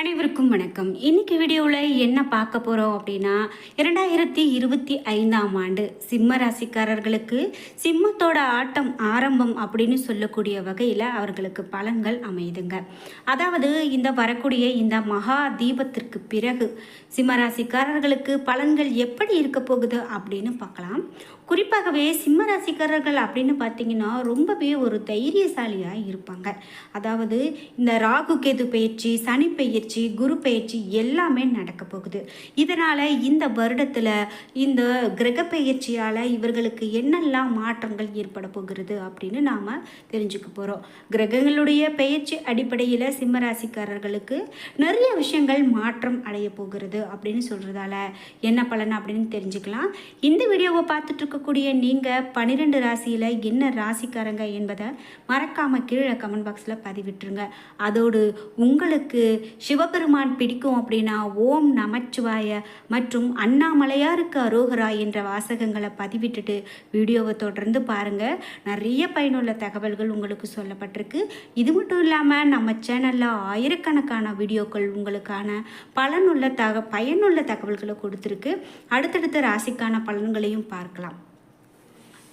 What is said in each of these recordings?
அனைவருக்கும் வணக்கம். இன்னைக்கு வீடியோவில் என்ன பார்க்க போகிறோம் அப்படின்னா இரண்டாயிரத்தி இருபத்தி ஐந்தாம் ஆண்டு சிம்ம ராசிக்காரர்களுக்கு சிம்மத்தோட ஆட்டம் ஆரம்பம் அப்படின்னு சொல்லக்கூடிய வகையில் அவர்களுக்கு பலன்கள் அமையுதுங்க அதாவது இந்த வரக்கூடிய இந்த மகா தீபத்திற்கு பிறகு சிம்ம ராசிக்காரர்களுக்கு பலன்கள் எப்படி இருக்க போகுது அப்படின்னு பார்க்கலாம். குறிப்பாகவே சிம்ம ராசிக்காரர்கள் அப்படின்னு பார்த்தீங்கன்னா ரொம்பவே ஒரு தைரியசாலியாக இருப்பாங்க. அதாவது இந்த ராகு கேது பயிற்சி சனி பயிற்சி குரு பயிற்சி எல்லாமே நடக்க போகுது. இதனால் இந்த வருடத்தில் இந்த கிரக பயிற்சியால் இவர்களுக்கு என்னெல்லாம் மாற்றங்கள் ஏற்பட போகிறது அப்படின்னு நாம் தெரிஞ்சுக்க போகிறோம் கிரகங்களுடைய பயிற்சி அடிப்படையில் சிம்ம ராசிக்காரர்களுக்கு நிறைய விஷயங்கள் மாற்றம் அடைய போகிறது அப்படின்னு சொல்கிறதால என்ன பலன் அப்படின்னு தெரிஞ்சுக்கலாம். இந்த வீடியோவை பார்த்துட்டு இருக்கக்கூடிய நீங்கள் பன்னிரெண்டு ராசியில் என்ன ராசிக்காரங்க என்பதை மறக்காமல் கீழே கமெண்ட் பாக்ஸில் பதிவிட்டுருங்க. அதோடு உங்களுக்கு சிவபெருமான் பிடிக்கும் அப்படின்னா ஓம் நமச்சிவாய மற்றும் அண்ணாமலையாருக்கு அரோகரா என்ற வாசகங்களை பதிவிட்டுட்டு வீடியோவை தொடர்ந்து பாருங்கள் நிறைய பயனுள்ள தகவல்கள் உங்களுக்கு சொல்லப்பட்டிருக்கு. இது மட்டும் இல்லாமல் நம்ம சேனலில் ஆயிரக்கணக்கான வீடியோக்கள் உங்களுக்கான பலனுள்ள தக பயனுள்ள தகவல்களை கொடுத்துருக்கு. அடுத்தடுத்த ராசிக்கான பலன்களையும் பார்க்கலாம்.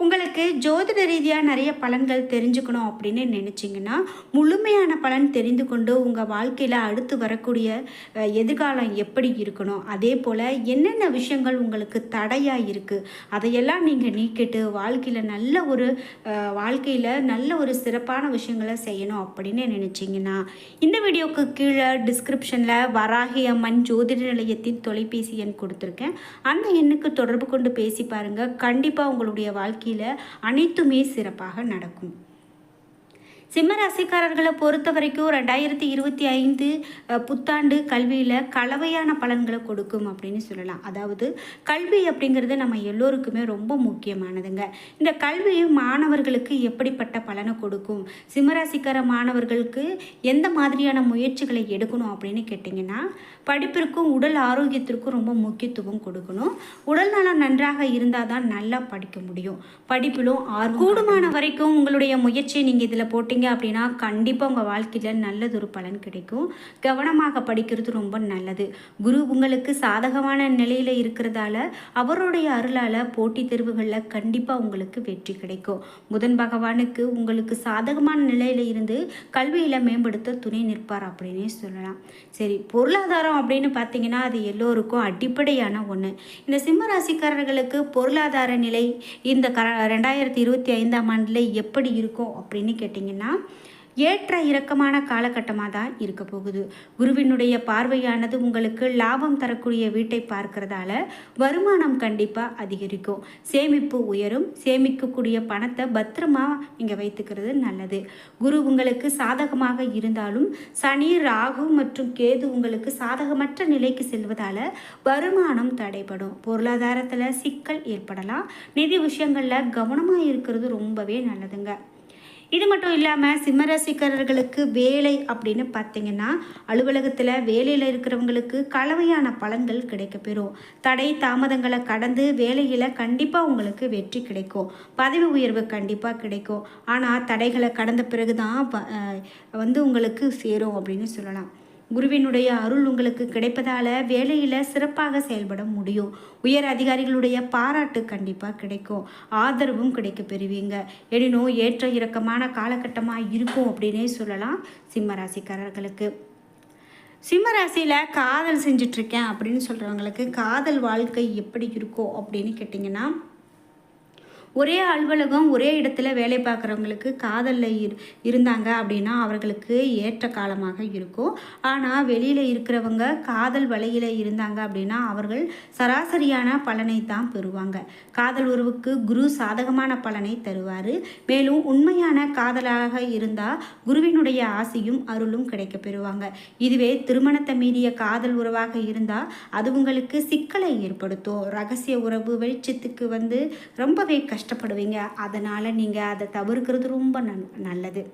உங்களுக்கு ஜோதிட ரீதியாக நிறைய பலன்கள் தெரிஞ்சுக்கணும் அப்படின்னு நினச்சிங்கன்னா முழுமையான பலன் தெரிந்து கொண்டு உங்கள் வாழ்க்கையில் அடுத்து வரக்கூடிய எதிர்காலம் எப்படி இருக்கணும் அதே போல் என்னென்ன விஷயங்கள் உங்களுக்கு தடையாக இருக்குது அதையெல்லாம் நீங்கள் நீக்கிட்டு வாழ்க்கையில் நல்ல ஒரு வாழ்க்கையில் நல்ல ஒரு சிறப்பான விஷயங்களை செய்யணும் அப்படின்னு நினச்சிங்கன்னா இந்த வீடியோக்கு கீழே டிஸ்கிரிப்ஷனில் வராகி அம்மன் ஜோதிட நிலையத்தின் தொலைபேசி எண் கொடுத்துருக்கேன். அந்த எண்ணுக்கு தொடர்பு கொண்டு பேசி பாருங்கள் கண்டிப்பாக உங்களுடைய வாழ்க்கை வாழ்க்கையில் அனைத்துமே சிறப்பாக நடக்கும். சிம்ம ராசிக்காரர்களை பொறுத்த வரைக்கும் ரெண்டாயிரத்தி இருபத்தி ஐந்து புத்தாண்டு கல்வியில் கலவையான பலன்களை கொடுக்கும் அப்படின்னு சொல்லலாம். அதாவது கல்வி அப்படிங்கிறது நம்ம எல்லோருக்குமே ரொம்ப முக்கியமானதுங்க. இந்த கல்வி மாணவர்களுக்கு எப்படிப்பட்ட பலனை கொடுக்கும்? சிம்மராசிக்கார மாணவர்களுக்கு எந்த மாதிரியான முயற்சிகளை எடுக்கணும் அப்படின்னு கேட்டிங்கன்னா படிப்பிற்கும் உடல் ஆரோக்கியத்திற்கும் ரொம்ப முக்கியத்துவம் கொடுக்கணும். உடல் நலம் நன்றாக இருந்தால் தான் நல்லா படிக்க முடியும். படிப்பிலும் ஆர்வம் கூடுமான வரைக்கும் உங்களுடைய முயற்சியை நீங்கள் இதில் போட்டீங்க அப்படின்னா கண்டிப்பாக உங்கள் வாழ்க்கையில் நல்லதொரு பலன் கிடைக்கும். கவனமாக படிக்கிறது ரொம்ப நல்லது. குரு உங்களுக்கு சாதகமான நிலையில் இருக்கிறதால அவருடைய அருளால் போட்டித் தேர்வுகளில் கண்டிப்பாக உங்களுக்கு வெற்றி கிடைக்கும். புதன் பகவானுக்கு உங்களுக்கு சாதகமான நிலையில் இருந்து கல்வியில் மேம்படுத்த துணை நிற்பார் அப்படின்னே சொல்லலாம். சரி பொருளாதாரம் அப்படின்னு பார்த்தீங்கன்னா அது எல்லோருக்கும் அடிப்படையான ஒன்று இந்த சிம்ம ராசிக்காரர்களுக்கு பொருளாதார நிலை இந்த க ரெண்டாயிரத்தி இருபத்தி ஐந்தாம் ஆண்டில் எப்படி இருக்கும் அப்படின்னு கேட்டிங்கன்னா ஏற்ற இறக்கமான காலகட்டமாக தான் இருக்க போகுது. குருவினுடைய பார்வையானது உங்களுக்கு லாபம் தரக்கூடிய வீட்டை பார்க்கறதால வருமானம் கண்டிப்பாக அதிகரிக்கும். சேமிப்பு உயரும். சேமிக்கக்கூடிய பணத்தை பத்திரமா நீங்கள் வைத்துக்கிறது நல்லது. குரு உங்களுக்கு சாதகமாக இருந்தாலும் சனி ராகு மற்றும் கேது உங்களுக்கு சாதகமற்ற நிலைக்கு செல்வதால் வருமானம் தடைபடும். பொருளாதாரத்தில் சிக்கல் ஏற்படலாம். நிதி விஷயங்களில் கவனமாக இருக்கிறது ரொம்பவே நல்லதுங்க. இது மட்டும் இல்லாமல் சிம்மராசிக்காரர்களுக்கு வேலை அப்படின்னு பார்த்தீங்கன்னா அலுவலகத்தில் வேலையில் இருக்கிறவங்களுக்கு கலவையான பலன்கள் கிடைக்கப்பெறும். தடை தாமதங்களை கடந்து வேலையில் கண்டிப்பாக உங்களுக்கு வெற்றி கிடைக்கும். பதவி உயர்வு கண்டிப்பாக கிடைக்கும். ஆனால் தடைகளை கடந்த பிறகு தான் வந்து உங்களுக்கு சேரும் அப்படின்னு சொல்லலாம். குருவினுடைய அருள் உங்களுக்கு கிடைப்பதால் வேலையில் சிறப்பாக செயல்பட முடியும். உயர் அதிகாரிகளுடைய பாராட்டு கண்டிப்பாக கிடைக்கும். ஆதரவும் கிடைக்க பெறுவீங்க. எனினும் ஏற்ற இறக்கமான காலகட்டமாக இருக்கும் அப்படின்னே சொல்லலாம் சிம்ம ராசிக்காரர்களுக்கு சிம்ம ராசியில் காதல் செஞ்சிட்ருக்கேன் அப்படின்னு சொல்கிறவங்களுக்கு காதல் வாழ்க்கை எப்படி இருக்கும் அப்படின்னு கேட்டிங்கன்னா ஒரே அலுவலகம் ஒரே இடத்துல வேலை பார்க்குறவங்களுக்கு காதலில் இரு இருந்தாங்க அப்படின்னா அவர்களுக்கு ஏற்ற காலமாக இருக்கும். ஆனால் வெளியில் இருக்கிறவங்க காதல் வலையில் இருந்தாங்க அப்படின்னா அவர்கள் சராசரியான பலனை தான் பெறுவாங்க. காதல் உறவுக்கு குரு சாதகமான பலனை தருவார். மேலும் உண்மையான காதலாக இருந்தால் குருவினுடைய ஆசையும் அருளும் கிடைக்க பெறுவாங்க. இதுவே திருமணத்தை மீறிய காதல் உறவாக இருந்தால் அது உங்களுக்கு சிக்கலை ஏற்படுத்தும். ரகசிய உறவு வெளிச்சத்துக்கு வந்து ரொம்பவே கஷ்டப்படுவீங்க. அதனால் நீங்கள் அதை தவிர்க்கிறது ரொம்ப நன் நல்லது.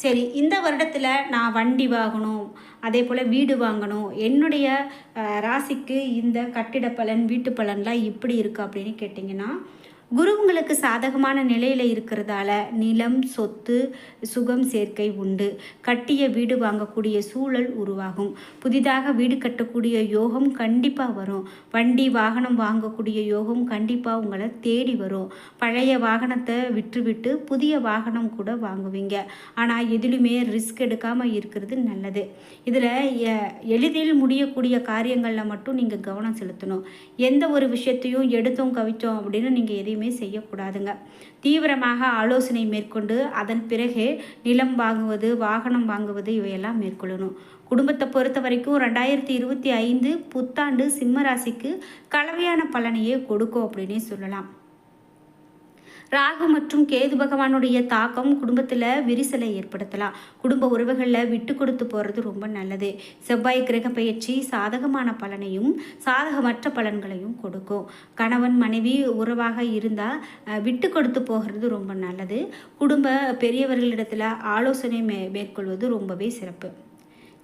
சரி இந்த வருடத்தில் நான் வண்டி வாங்கணும் அதே போல் வீடு வாங்கணும் என்னுடைய ராசிக்கு இந்த கட்டிட பலன் வீட்டு பலன்லாம் இப்படி இருக்குது அப்படின்னு கேட்டிங்கன்னா குரு உங்களுக்கு சாதகமான நிலையில் இருக்கிறதால நிலம் சொத்து சுகம் சேர்க்கை உண்டு. கட்டிய வீடு வாங்கக்கூடிய சூழல் உருவாகும். புதிதாக வீடு கட்டக்கூடிய யோகம் கண்டிப்பாக வரும். வண்டி வாகனம் வாங்கக்கூடிய யோகம் கண்டிப்பாக உங்களை தேடி வரும். பழைய வாகனத்தை விற்றுவிட்டு புதிய வாகனம் கூட வாங்குவீங்க. ஆனால் எதிலுமே ரிஸ்க் எடுக்காமல் இருக்கிறது நல்லது. இதில் எளிதில் முடியக்கூடிய காரியங்களில் மட்டும் நீங்கள் கவனம் செலுத்தணும். எந்த ஒரு விஷயத்தையும் எடுத்தோம் கவித்தோம் அப்படின்னு நீங்கள் எதையும் செய்யக்கூடாதுங்க. தீவிரமாக ஆலோசனை மேற்கொண்டு அதன் பிறகு நிலம் வாங்குவது வாகனம் வாங்குவது இவையெல்லாம் மேற்கொள்ளணும். குடும்பத்தை பொறுத்த வரைக்கும் ரெண்டாயிரத்தி இருபத்தி ஐந்து புத்தாண்டு சிம்ம ராசிக்கு கலவையான பலனையே கொடுக்கும் அப்படின்னே சொல்லலாம். ராகு மற்றும் கேது பகவானுடைய தாக்கம் குடும்பத்தில் விரிசலை ஏற்படுத்தலாம். குடும்ப உறவுகளில் விட்டு கொடுத்து போகிறது ரொம்ப நல்லது. செவ்வாய் கிரக பயிற்சி சாதகமான பலனையும் சாதகமற்ற பலன்களையும் கொடுக்கும். கணவன் மனைவி உறவாக இருந்தால் விட்டு கொடுத்து போகிறது ரொம்ப நல்லது. குடும்ப பெரியவர்களிடத்தில் ஆலோசனை மே மேற்கொள்வது ரொம்பவே சிறப்பு.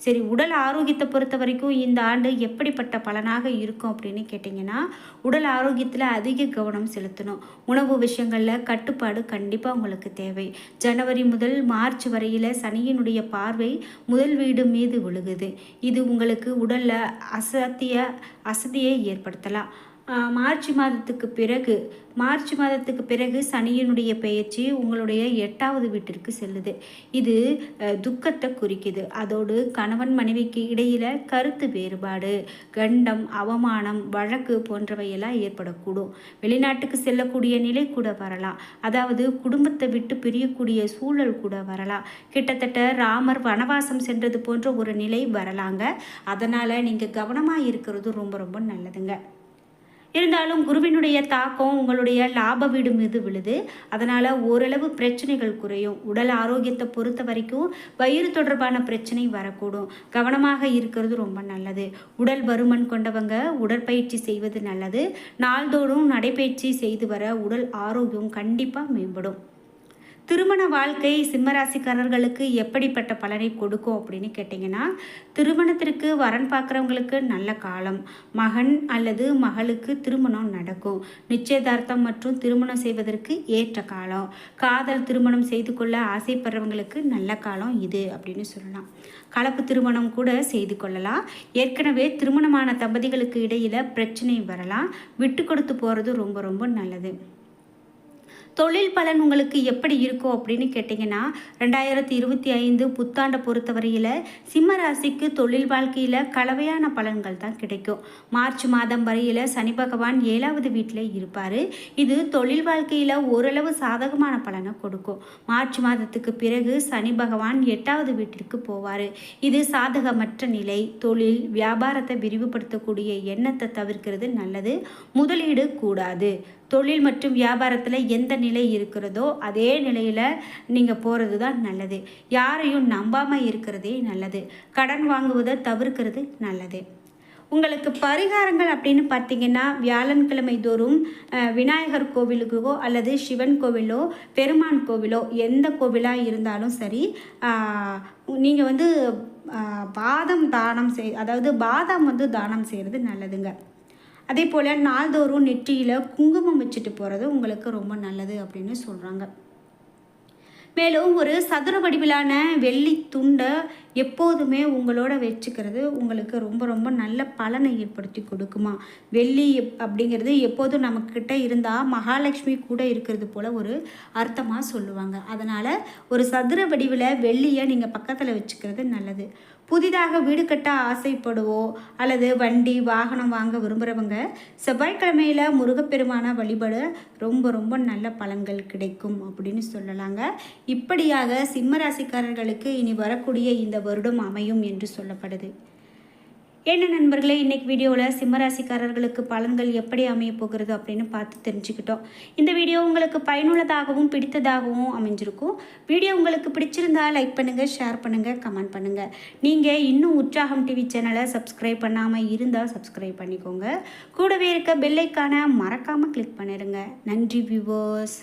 சரி உடல் ஆரோக்கியத்தை பொறுத்த வரைக்கும் இந்த ஆண்டு எப்படிப்பட்ட பலனாக இருக்கும் அப்படின்னு கேட்டிங்கன்னா உடல் ஆரோக்கியத்தில் அதிக கவனம் செலுத்தணும். உணவு விஷயங்களில் கட்டுப்பாடு கண்டிப்பாக உங்களுக்கு தேவை. ஜனவரி முதல் மார்ச் வரையில் சனியினுடைய பார்வை முதல் வீடு மீது விழுகுது. இது உங்களுக்கு உடலில் அசத்திய அசதியை ஏற்படுத்தலாம். மார்ச் மாதத்துக்கு பிறகு மார்ச் மாதத்துக்கு பிறகு சனியினுடைய பெயர்ச்சி உங்களுடைய எட்டாவது வீட்டிற்கு செல்லுது. இது துக்கத்தை குறிக்குது. அதோடு கணவன் மனைவிக்கு இடையில கருத்து வேறுபாடு கண்டம் அவமானம் வழக்கு போன்றவையெல்லாம் ஏற்படக்கூடும். வெளிநாட்டுக்கு செல்லக்கூடிய நிலை கூட வரலாம். அதாவது குடும்பத்தை விட்டு பிரியக்கூடிய சூழல் கூட வரலாம். கிட்டத்தட்ட ராமர் வனவாசம் சென்றது போன்ற ஒரு நிலை வரலாங்க. அதனால் நீங்கள் கவனமாக இருக்கிறது ரொம்ப ரொம்ப நல்லதுங்க. இருந்தாலும் குருவினுடைய தாக்கம் உங்களுடைய லாப வீடு மீது விழுது. அதனால் ஓரளவு பிரச்சனைகள் குறையும். உடல் ஆரோக்கியத்தை பொறுத்த வரைக்கும் வயிறு தொடர்பான பிரச்சனை வரக்கூடும். கவனமாக இருக்கிறது ரொம்ப நல்லது. உடல் பருமன் கொண்டவங்க உடற்பயிற்சி செய்வது நல்லது. நாள்தோறும் நடைபயிற்சி செய்து வர உடல் ஆரோக்கியம் கண்டிப்பாக மேம்படும். திருமண வாழ்க்கை சிம்மராசிக்காரர்களுக்கு எப்படிப்பட்ட பலனை கொடுக்கும் அப்படின்னு கேட்டிங்கன்னா திருமணத்திற்கு வரன் பார்க்குறவங்களுக்கு நல்ல காலம். மகன் அல்லது மகளுக்கு திருமணம் நடக்கும். நிச்சயதார்த்தம் மற்றும் திருமணம் செய்வதற்கு ஏற்ற காலம். காதல் திருமணம் செய்து கொள்ள ஆசைப்படுறவங்களுக்கு நல்ல காலம் இது அப்படின்னு சொல்லலாம். கலப்பு திருமணம் கூட செய்து கொள்ளலாம். ஏற்கனவே திருமணமான தம்பதிகளுக்கு இடையில் பிரச்சனை வரலாம். விட்டு கொடுத்து போகிறது ரொம்ப ரொம்ப நல்லது. தொழில் பலன் உங்களுக்கு எப்படி இருக்கும் அப்படின்னு கேட்டிங்கன்னா ரெண்டாயிரத்தி இருபத்தி ஐந்து புத்தாண்டை பொறுத்தவரையில் சிம்ம ராசிக்கு தொழில் வாழ்க்கையில் கலவையான பலன்கள் தான் கிடைக்கும். மார்ச் மாதம் வரையில் சனி பகவான் ஏழாவது வீட்டில் இருப்பார். இது தொழில் வாழ்க்கையில் ஓரளவு சாதகமான பலனை கொடுக்கும். மார்ச் மாதத்துக்கு பிறகு சனி பகவான் எட்டாவது வீட்டிற்கு போவார். இது சாதகமற்ற நிலை. தொழில் வியாபாரத்தை விரிவுபடுத்தக்கூடிய எண்ணத்தை தவிர்க்கிறது நல்லது. முதலீடு கூடாது. தொழில் மற்றும் வியாபாரத்தில் எந்த நிலை இருக்கிறதோ அதே நிலையில் நீங்கள் போகிறது தான் நல்லது. யாரையும் நம்பாமல் இருக்கிறதே நல்லது. கடன் வாங்குவதை தவிர்க்கிறது நல்லது. உங்களுக்கு பரிகாரங்கள் அப்படின்னு பார்த்தீங்கன்னா வியாழன்கிழமை தோறும் விநாயகர் கோவிலுக்கோ அல்லது சிவன் கோவிலோ பெருமான் கோவிலோ எந்த கோவிலாக இருந்தாலும் சரி நீங்கள் வந்து பாதம் தானம் செய் அதாவது பாதாம் வந்து தானம் செய்கிறது நல்லதுங்க. அதே போல் நாள்தோறும் நெற்றியில் குங்குமம் வச்சுட்டு போகிறது உங்களுக்கு ரொம்ப நல்லது அப்படின்னு சொல்கிறாங்க மேலும் ஒரு சதுர வடிவிலான வெள்ளி துண்டை எப்போதுமே உங்களோட வச்சுக்கிறது உங்களுக்கு ரொம்ப ரொம்ப நல்ல பலனை ஏற்படுத்தி கொடுக்குமா? வெள்ளி எப்- அப்படிங்கிறது எப்போதும் நம்மக்கிட்ட இருந்தால் மகாலட்சுமி கூட இருக்கிறது போல் ஒரு அர்த்தமாக சொல்லுவாங்க. அதனால் ஒரு சதுர வடிவில் வெள்ளியை நீங்கள் பக்கத்தில் வச்சுக்கிறது நல்லது. புதிதாக வீடு கட்ட ஆசைப்படுவோ அல்லது வண்டி வாகனம் வாங்க விரும்புகிறவங்க செவ்வாய்க்கிழமையில் முருகப்பெருமான வழிபடு ரொம்ப ரொம்ப நல்ல பலன்கள் கிடைக்கும் அப்படின்னு சொல்லலாங்க. இப்படியாக சிம்ம ராசிக்காரர்களுக்கு இனி வரக்கூடிய இந்த வருடம் அமையும் என்று சொல்லப்படுது. என்ன நண்பர்களே இன்னைக்கு வீடியோவில் சிம்மராசிக்காரர்களுக்கு பலன்கள் எப்படி அமைய போகிறது அப்படின்னு பார்த்து தெரிஞ்சுக்கிட்டோம். இந்த வீடியோ உங்களுக்கு பயனுள்ளதாகவும் பிடித்ததாகவும் அமைஞ்சிருக்கும். வீடியோ உங்களுக்கு பிடிச்சிருந்தா லைக் பண்ணுங்கள் ஷேர் பண்ணுங்கள் கமெண்ட் பண்ணுங்கள் நீங்கள் இன்னும் உற்சாகம் டிவி சேனலை சப்ஸ்கிரைப் பண்ணாமல் இருந்தால் சப்ஸ்கிரைப் பண்ணிக்கோங்க. கூடவே இருக்க பெல்லைக்கான மறக்காமல் கிளிக் பண்ணிடுங்க. நன்றி வியூவர்ஸ்